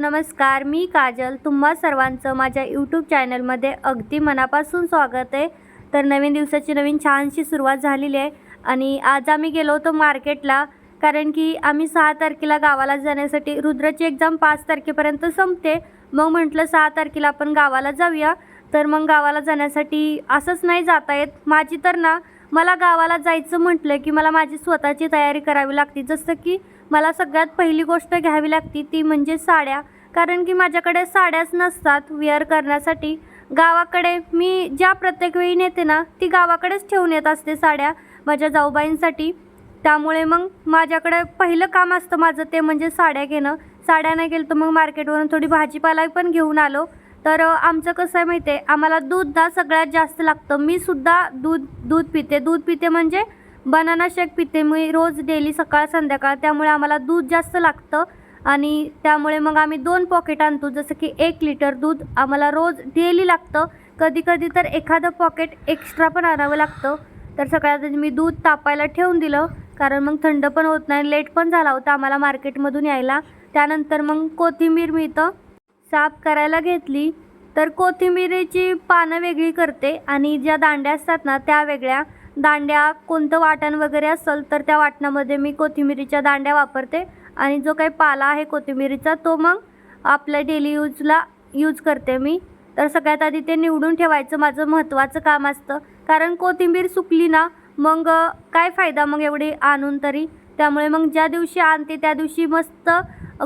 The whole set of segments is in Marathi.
नमस्कार मी काजल. तुम्हा सर्वांचं माझ्या यूट्यूब चॅनलमध्ये अगदी मनापासून स्वागत आहे. तर नवीन दिवसाची नवीन छानशी सुरुवात झालेली आहे आणि आज आम्ही गेलो होतो मार्केटला कारण की आम्ही सहा तारखेला गावाला जाण्यासाठी रुद्राची एक्झाम पाच तारखेपर्यंत संपते. मग म्हटलं सहा तारखेला आपण गावाला जाऊया. तर मग गावाला जाण्यासाठी असंच नाही जाता येत. माझी तर ना मला गावाला जायचं म्हटलं की मला माझी स्वतःची तयारी करावी लागते. जसं की मला सगळ्यात पहिली गोष्ट घ्यावी लागती ती म्हणजे साड्या. कारण की माझ्याकडे साड्याच नसतात वेअर करण्यासाठी. गावाकडे मी ज्या प्रत्येक वेळी नेते ना ती गावाकडेच ठेवून येत असते साड्या माझ्या जाऊबाईंसाठी. त्यामुळे मग माझ्याकडे पहिलं काम असतं माझं ते म्हणजे साड्या घेणं. साड्या नाही गेलं तर मग मार्केटवरून थोडी भाजीपाला पण घेऊन आलो. तर आमचं कसं आहे माहिती आहे आम्हाला दूध ना सगळ्यात जास्त लागतं. मी सुद्धा दूध दूध पिते. दूध पिते म्हणजे बनाना शेक पिते. मी रोज डेली सकाळ संध्याकाळ त्यामुळे आम्हाला दूध जास्त लागतं. आणि त्यामुळे मग आम्ही दोन पॉकेट आणतो. जसं की एक लिटर दूध आम्हाला रोज डेली लागतं. कधी कधी तर एखादं पॉकेट एक्स्ट्रा पण आणावं लागतं. तर सगळ्यात मी दूध तापायला ठेवून दिलं. कारण मग थंड पण होत नाही लेट पण झाला होता आम्हाला मार्केटमधून यायला. त्यानंतर मग कोथिंबीर मी साफ करायला घेतली. तर कोथिंबीरीची पानं वेगळी करते आणि ज्या दांड्या असतात ना त्या वेगळ्या. दांड्या कोणतं वाटण वगैरे असेल तर त्या वाटणामध्ये मी कोथिंबीरीच्या दांड्या वापरते. आणि जो काही पाला आहे कोथिंबीरीचा तो मग आपल्या डेली यूजला यूज करते मी. तर सगळ्यात आधी ते निवडून ठेवायचं माझं महत्त्वाचं काम असतं. कारण कोथिंबीर सुकली ना मग काय फायदा मग एवढी आणून तरी? त्यामुळे मग ज्या दिवशी आणते त्या दिवशी मस्त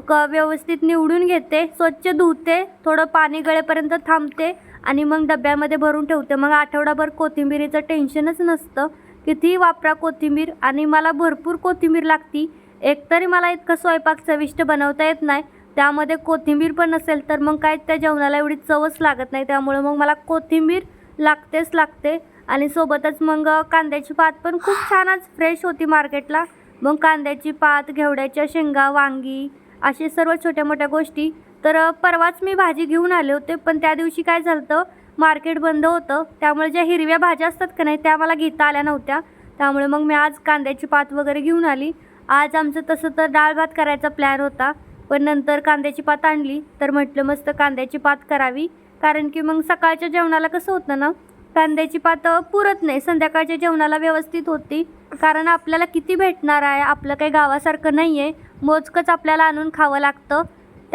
क व्यवस्थित निवडून घेते स्वच्छ धुते थोडं पाणी गळेपर्यंत थांबते. आणि मग डब्यामध्ये भरून ठेवते. मग आठवडाभर कोथिंबीरीचं टेन्शनच नसतं. कितीही वापरा कोथिंबीर. आणि मला भरपूर कोथिंबीर लागती. एकतरी मला इतकं स्वयंपाक चविष्ट बनवता येत नाही. त्यामध्ये कोथिंबीर पण नसेल तर मग काय त्या जेवणाला एवढी चवच लागत नाही. त्यामुळे मग मला कोथिंबीर लागतेच लागते. आणि सोबतच मग कांद्याची पात पण खूप छानच फ्रेश होती मार्केटला मग कांद्याची पात घेवड्याच्या शेंगा वांगी असे सर्व छोट्या मोठ्या गोष्टी तर परवाच मी भाजी घेऊन आले होते पण त्या दिवशी काय झालं होतं मार्केट बंद होतं. त्यामुळे ज्या हिरव्या भाज्या असतात का नाही त्या मला घेता आल्या नव्हत्या. त्यामुळे मग मी आज कांद्याची पात वगैरे घेऊन आली. आज आमचं तसं तर डाळ भात करायचा प्लॅन होता पण नंतर कांद्याची पात आणली. तर म्हटलं मस्त कांद्याची पात करावी कारण की मग सकाळच्या जेवणाला कसं होतं ना कांद्याची पात पुरत नाही. संध्याकाळच्या जेवणाला व्यवस्थित होती कारण आपल्याला किती भेटणार आहे आपलं काही गावासारखं नाही आहे मोजकंच आपल्याला आणून खावं लागतं.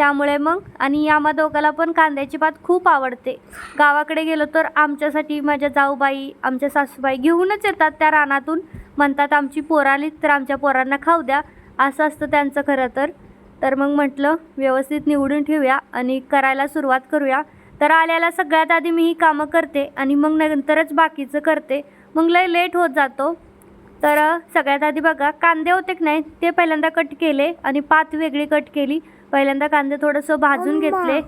त्यामुळे मग आणि आम्हा दोघाला पण कांद्याची पात खूप आवडते. गावाकडे गेलो तर आमच्यासाठी माझ्या जाऊबाई आमच्या सासूबाई घेऊनच येतात त्या रानातून. म्हणतात आमची पोरं आली तर आमच्या पोरांना खाऊ द्या. असं असतं त्यांचं खरं तर. तर मग म्हटलं व्यवस्थित निवडून ठेवूया आणि करायला सुरुवात करूया. तर आल्याला सगळ्यात आधी मी ही कामं करते आणि मग नंतरच बाकीचं करते. मग लय लेट होत जातो. तर सगळ्यात आधी बघा कांदे होते की नाही ते पहिल्यांदा कट केले आणि पात वेगळी कट केली. पहिल्यांदा कांदे थोडंसं भाजून घेतले.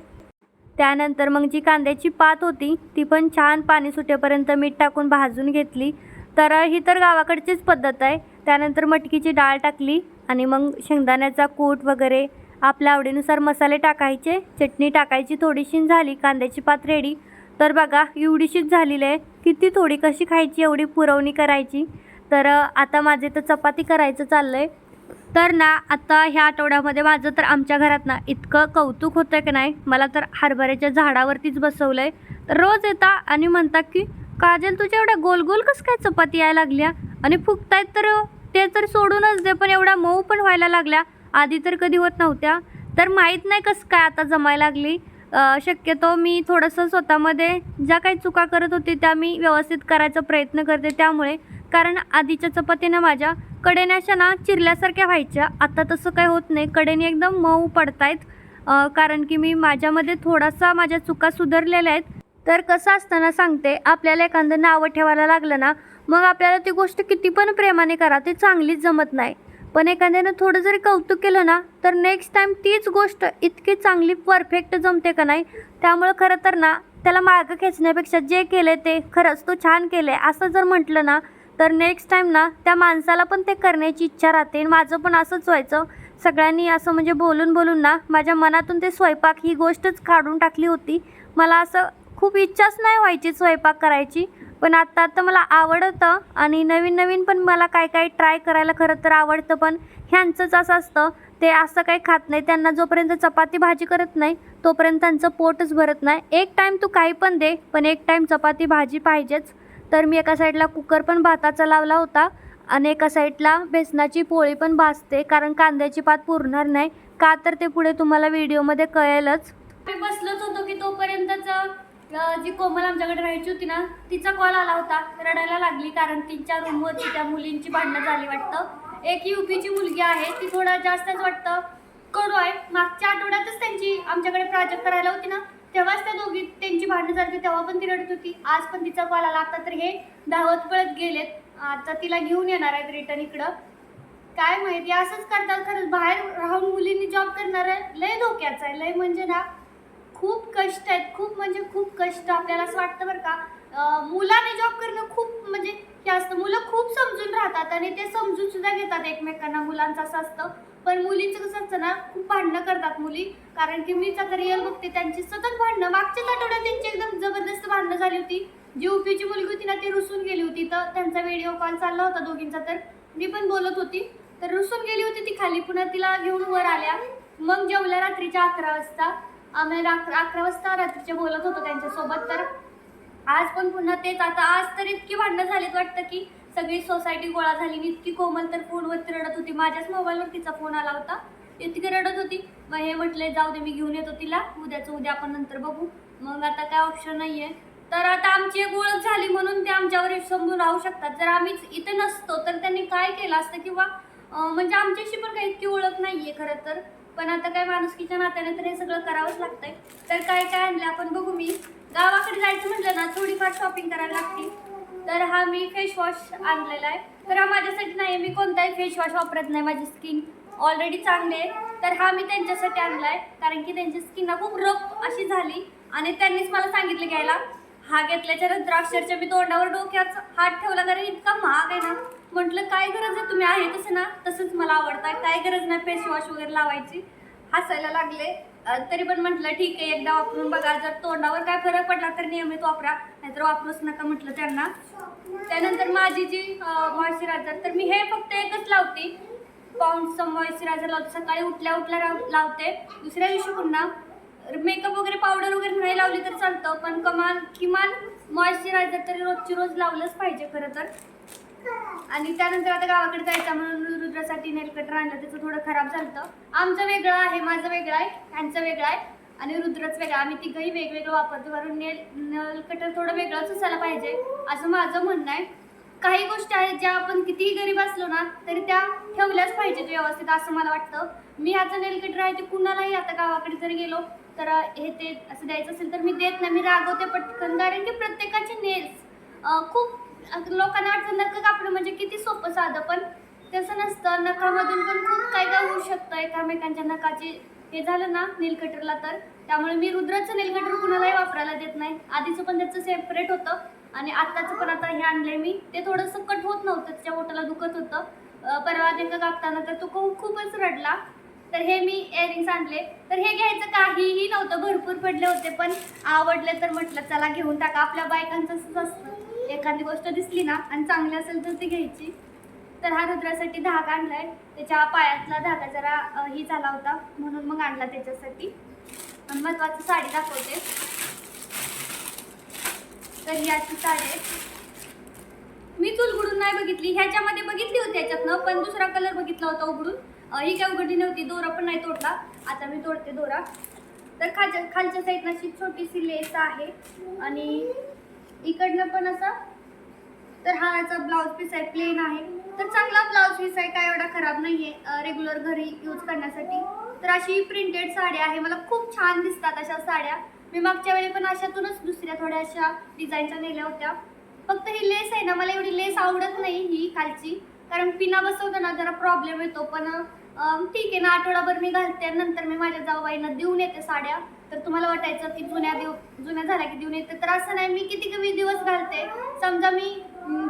त्यानंतर मग जी कांद्याची पात होती ती पण छान पाणी सुटेपर्यंत मीठ टाकून भाजून घेतली. तर ही तर गावाकडचीच पद्धत आहे. त्यानंतर मटकीची डाळ टाकली आणि मग शेंगदाण्याचा कूट वगैरे आपल्या आवडीनुसार मसाले टाकायचे. चटणी टाकायची थोडीशी झाली कांद्याची पात रेडी तर बघा एवढीशीच झालेली आहे. किती थोडी कशी खायची एवढी पुरवणी करायची. तर आता माझे तर चपाती करायचं चाललं आहे तर ना आता ह्या आठवड्यामध्ये माझं तर आमच्या घरात ना इतकं कौतुक होतं की नाही मला तर हरभऱ्याच्या झाडावरतीच बसवलं आहे तर रोज येता आणि म्हणतात की काजल तुझ्या एवढ्या गोल गोल कसं काय चपाती यायला लागल्या? आणि फुगतायत तर ते तर सोडूनच दे पण एवढ्या मऊ पण व्हायला लागल्या. आधी तर कधी होत नव्हत्या. तर माहीत नाही कसं काय आता जमायला लागली. शक्यतो मी थोडंसं स्वतःमध्ये ज्या काही चुका करत होते त्या मी व्यवस्थित करायचा प्रयत्न करते त्यामुळे. कारण आधीच्या चपातीनं माझ्या कडेने अशा ना चिरल्यासारख्या व्हायच्या. आता तसं काय होत नाही. कडेने एकदम मऊ पडतायत. कारण की मी माझ्यामध्ये थोडासा माझ्या चुका सुधारलेल्या आहेत. तर कसं असताना सांगते आपल्याला एखादं नावं ठेवायला लागलं ना मग आपल्याला ती गोष्ट किती पण प्रेमाने करा ती चांगलीच जमत नाही. पण एखाद्यानं थोडं जरी कौतुक केलं ना तर नेक्स्ट टाईम तीच गोष्ट इतकी चांगली परफेक्ट जमते का नाही त्यामुळं खरं तर ना त्याला मागं खेचण्यापेक्षा जे केलं ते खरंच तो छान केलं आहे असं जर म्हटलं ना तर नेक्स्ट टाईम ना त्या माणसाला पण ते करण्याची इच्छा राहते. आणि माझं पण असंच व्हायचं. सगळ्यांनी असं म्हणजे बोलून बोलून ना माझ्या मनातून ते स्वयंपाक ही गोष्टच काढून टाकली होती. मला असं खूप इच्छाच नाही व्हायची स्वयंपाक करायची. पण आत्ता आत्ता मला आवडतं आणि नवीन नवीन पण मला काय काय ट्राय करायला खरं तर आवडतं. पण ह्यांचंच असं असतं ते असं काही खात नाही. त्यांना जोपर्यंत चपाती भाजी करत नाही तोपर्यंत त्यांचं पोटच भरत नाही. एक टाईम तू काही पण दे पण एक टाईम चपाती भाजी पाहिजेच. तर मी एका साईडला कुकर पण भाताचा लावला होता आणि एका साईडला बेसनाची पोळी पण भाजते कारण कांद्याची पात पुरणार नाही. का तर ते पुढे तुम्हाला व्हिडिओमध्ये कळेलच. मी बसलोच होतो की तोपर्यंतच जी कोमल आमच्याकडे राहायची होती ना तिचा कॉल आला होता. रडायला लागली कारण तिच्या रूमवरती त्या मुलींची भांडणं झाली वाटतं. एक युपीची मुलगी आहे ती थोडं जास्तच वाटतं. कडू आहे. मागच्या आठवड्यातच त्यांची आमच्याकडे प्राजक्त करायला होती ना तेव्हाच त्या दोघी त्यांची भांडणं झाली तेव्हा पण ती रडत होती. आज पण तिचा कॉल आला आता तर हे धावत पळत गेलेत. आता तिला घेऊन येणार आहेत रिटर्न इकडं. काय माहिती असंच करतात खरंच. बाहेर राहून मुलींनी जॉब करणार लय धोक्याचं आहे. लय म्हणजे ना खूप कष्ट आहेत. खूप म्हणजे खूप कष्ट. आपल्याला असं वाटतं बरं का मुलाने जॉब करणं खूप म्हणजे हे असतं. मुलं खूप समजून राहतात आणि ते समजून सुद्धा घेतात एकमेकांना. मुलांचं असं असतं. पण मुलींचं कसं असतं ना खूप भांडणं करतात मुली. कारण की मीच आता रिअल बघते त्यांची सतत भांडणं. मागच्याच आठवड्यात त्यांची एकदम जबरदस्त भांडणं झाली होती. जी ओपीची मुलगी होती ना ती रुसून गेली होती. तर त्यांचा व्हिडिओ कॉल चालला होता दोघींचा तर. मी पण बोलत होती. तर रुसून गेली होती ती खाली. पुन्हा तिला घेऊन वर आल्या. मग जेवल्या रात्रीच्या अकरा वाजता. आम्ही रात्र अकरा वाजता रात्रीच्या बोलत होतो त्यांच्यासोबत. तर आज पण पुन्हा तेच. आता आज तर इतकी भांडणं झालीत वाटतं की सगळी सोसायटी गोळा झाली मी इतकी कोमल तर फोनवरती रडत होती. माझ्याच मोबाईलवर तिचा फोन आला होता. इतकी रडत होती. मग हे म्हटले जाऊ दे मी घेऊन येतो तिला. उद्याचं उद्या आपण नंतर बघू. मग आता काय ऑप्शन नाही आहे तर आता आमची एक ओळख झाली म्हणून ते आमच्यावर समजून राहू शकतात. जर आम्हीच इथे नसतो तर त्यांनी काय केलं असतं किंवा म्हणजे आमच्याशी पण काही इतकी ओळख नाही आहे खरं तर. पण आता काय माणुसकीच्या नात्याने तर हे सगळं करावंच लागतंय. तर काय काय आणलं आपण बघू मी. गावाकडे जायचं म्हटलं ना थोडीफार शॉपिंग करायला लागते. तर हा मी फेस वॉश आणलेला आहे. तर हा माझ्यासाठी नाही मी कोणताही फेस वॉश वापरत नाही. माझी स्किन ऑलरेडी चांगली आहे. तर हा मी त्यांच्यासाठी आणला आहे. कारण की त्यांची स्किन ना खूप रफ अशी झाली. आणि त्यांनीच मला सांगितलं घ्यायला हा घेतल्याच्या नंतर मी तोंडावर डोक्यात हात ठेवला. कारण इतका महाग आहे ना. म्हटलं काय गरज आहे? तुम्ही आहे तसं ना. तसंच मला आवडतं. काय गरज नाही फेस वॉश वगैरे लावायची. हसायला लागले. तरी पण म्हटलं ठीक आहे एकदा वापरून बघा. जर तोंडावर काय फरक पडला तर नियमित वापरा. नाहीतर वापरूच नका म्हटलं त्यांना. त्यानंतर माझी जी मॉइश्चरायझर तर मी हे फक्त एकच लावते. पाऊंडचं मॉइश्चरायझर लावते. सकाळी उठल्या उठल्या राव- लावते. दुसऱ्या दिवशी पुन्हा मेकअप वगैरे पावडर वगैरे नाही लावली तर चालतं. पण कमान किमान मॉइश्चरायझर तरी रोजची रोज लावलंच पाहिजे खरं तर. आणि त्यानंतर आता गावाकडे जायचं म्हणून रुद्रासाठी नेल कटर आणलं. त्याचं थोडं खराब झालं आमचं वेगळं आहे माझं वेगळं आहे ह्यांचं वेगळं आहे. आणि रुद्रच वेगळा आम्ही तिघंही वेगवेगळं वापरतो. कारण नेल नल कटर थोडं वेगळंच असायला पाहिजे. असं माझं म्हणणं आहे. काही गोष्टी आहेत ज्या आपण कितीही गरीब असलो ना तरी त्या ठेवल्याच पाहिजेत व्यवस्थित असं मला वाटतं. मी ह्याचं नेल कटर आहे ते कुणालाही आता गावाकडे जर गेलो तर हे ते असं द्यायचं असेल तर मी देत नाही. मी रागवते पटकन. कारण की प्रत्येकाचे नेल्स खूप लोकांना वाटतं नख कापणं म्हणजे किती सोपं साधं पण तसं नसतं. नखामधून पण खूप काय काय होऊ शकतं. एकामेकांच्या नखाचे हे झालं ना नीलकटरला तर. त्यामुळे मी रुद्राचं नीलकटर कुणालाही वापरायला देत नाही. आधीचं पण त्याचं सेपरेट होतं आणि आत्ताचं पण आता हे आणलंय मी. ते थोडंसं कट होत नव्हतं त्याच्या बोटाला दुखत होतं. परवा नेमकं कापताना तर तो खूपच रडला. तर हे मी इयरिंग्स आणले. तर हे घ्यायचं काहीही नव्हतं भरपूर पडले होते पण आवडले तर म्हटलं चला घेऊन टाका. आपल्या बायकांचं असंच असतं. एखादी गोष्ट दिसली ना आणि चांगली असेल तर ती घ्यायची. तर हा रुद्रासाठी धाग आणलाय. त्याच्या पायातला धागा जरा ही झाला होता. म्हणून मग आणला त्याच्यासाठी. आणि महत्वाची साडी दाखवते. तर ही अशी साडी आहे. मी चुलगुडून नाही बघितली. ह्याच्यामध्ये बघितली होती ह्याच्यातनं पण दुसरा कलर बघितला होता उघडून. ही काय उघडली नव्हती. दोरा पण नाही तोडला. आता मी तोडते दोरा. तर खालच्या खालच्या साईडनं अशी छोटीशी लेस आहे. आणि इकडनं पण असा. तर हा याचा ब्लाऊज पीस आहे प्लेन आहे. तर चांगला ब्लाऊज पीस आहे काय एवढा खराब नाही आहे रेग्युलर घरी यूज करण्यासाठी. तर अशी प्रिंटेड साड्या आहे मला खूप छान दिसतात अशा साड्या. मी मागच्या वेळी पण अशातूनच दुसऱ्या थोड्या अशा डिझाईनच्या नेल्या होत्या. फक्त ही लेस आहे ना मला एवढी लेस आवडत नाही ही खालची. कारण पिना बसवताना जरा प्रॉब्लेम येतो पण ठीक आहे ना आठवडाभर मी घालते नंतर मी माझ्या जाऊबाईंना देऊन येते साड्या. तर तुम्हाला वाटायचं की जुन्या देऊ जुन्या झाल्या की देऊन येते. तर असं नाही मी किती कमी दिवस घालते. समजा मी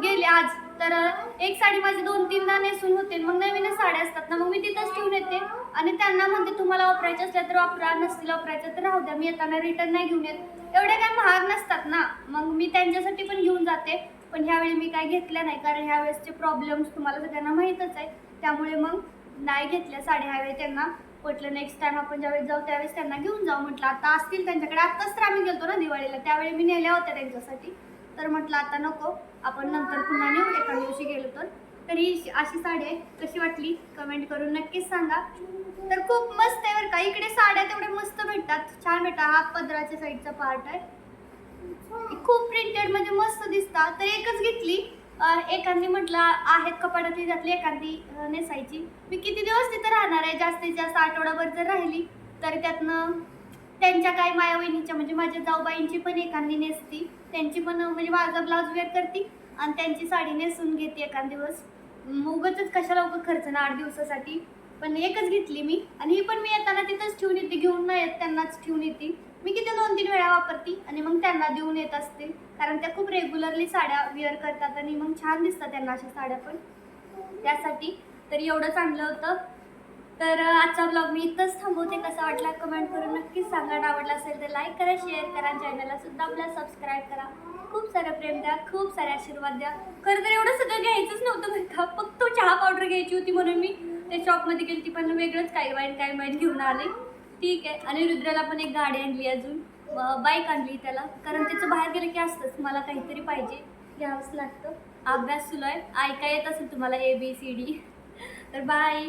गेले आज तर एक साडी माझी दोन तीनदा नेसून होते मग नवीनच साड्या असतात ना मग मी तिथंच ठेवून येते. आणि त्यांना म्हणते तुम्हाला वापरायच्या असल्या तर वापरा नसतील वापरायचं तर राहू द्या मी येताना रिटर्न नाही घेऊन येत. एवढ्या काय महाग नसतात ना. मग मी त्यांच्यासाठी पण घेऊन जाते. पण ह्यावेळी मी काय घेतल्या नाही कारण ह्यावेळेसचे प्रॉब्लेम्स तुम्हाला सगळ्यांना माहीतच आहे. त्यामुळे मग नाही घेतल्या साड्या ह्यावेळी त्यांना. म्हटलं नेक्स्ट टाइम आपण ज्यावेळेस जाऊ त्यावेळेस त्यांना घेऊन जाऊ. म्हटलं आता असतील त्यांच्याकडे आत्ताच तर आम्ही गेलतो ना दिवाळीला त्यावेळी मी नेल्या होत्या त्यांच्यासाठी. तर म्हटलं आता नको आपण नंतर पुन्हा नेऊ एका दिवशी गेलो तर. तर ही अशी साडी आहे कशी वाटली? कमेंट करून नक्कीच सांगा. तर खूप मस्त आहे बरं का. इकडे साड्या तेवढ्या मस्त भेटतात. छान भेटतात. हा पदराच्या साईडचा पार्ट आहे. खूप प्रिंटेड म्हणजे मस्त दिसतात. तर एकच घेतली. एखादी म्हटलं आहेत कपाडातली त्यातली एखादी नेसायची. मी किती दिवस तिथं राहणार आहे? जास्तीत जास्त आठवडाभर जर राहिली तर त्यातनं त्यांच्या काही माया वहिनीच्या म्हणजे माझ्या जाऊबाईंची पण एखादी नेसती. त्यांची पण म्हणजे माझा ब्लाऊज वेअर करते आणि त्यांची साडी नेसून घेते एखाद दिवस. उगच कशाला उगं खर्च ना आठ दिवसासाठी. पण एकच घेतली मी आणि ही पण मी येताना तिथंच ठेवून येते घेऊन नाही येत त्यांनाच ठेवून येते. मी किती दोन तीन वेळा वापरते आणि मग त्यांना देऊन येत असते. कारण त्या खूप रेग्युलरली साड्या वेअर करतात आणि मग छान दिसतात त्यांना अशा साड्या पण. त्यासाठी तर एवढं चांगलं होतं. तर आजचा ब्लॉग मी इथंच थांबवते. कसा वाटला कमेंट करून नक्कीच सांगा. आवडला असेल तर लाईक करा शेअर करा. चॅनलला सुद्धा आपला सबस्क्राईब करा. खूप सारं प्रेम द्या खूप सारे आशीर्वाद द्या. खरं तर एवढं सगळं घ्यायचंच नव्हतं बरं का. फक्त चहा पावडर घ्यायची होती म्हणून मी. त्या शॉपमध्ये गेली ती पण वेगळंच काही वाईट काही वाईट घेऊन आले. ठीक आहे. आणि रुद्राला पण एक गाडी आणली अजून. बाईक आणली त्याला. कारण त्याचं बाहेर गेलं की असतंच. मला काहीतरी पाहिजे. घ्यावंच लागतं. अभ्यास सुरू आहे. ऐका येत असेल तुम्हाला ए बी सी डी तर बाय